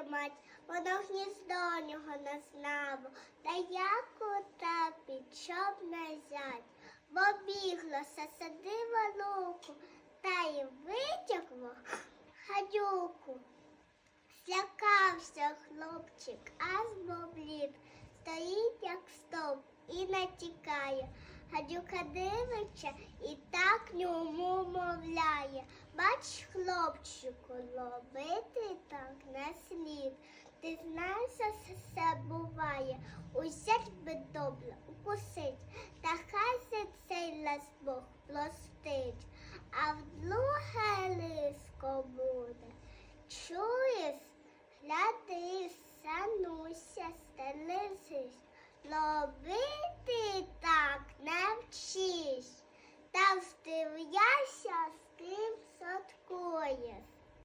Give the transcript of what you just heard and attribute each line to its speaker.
Speaker 1: тримать, воно гніздо нього не знало, та як утепить, щоб не Бо Побіглося, садила луку, та й витягло гадюку. Злякався хлопчик, а збоблів, стоїть, як стовп, і натікає. Гадюка дивиться і так ньому мовляє. Бач, хлопчику, ловити слід. Ти знаєш, що все буває. Узять би добре, укусить, та хай за цей лес Бог простить, а вдруге лиско буде. Чуєш, гляди, сануся, стелисись, ловити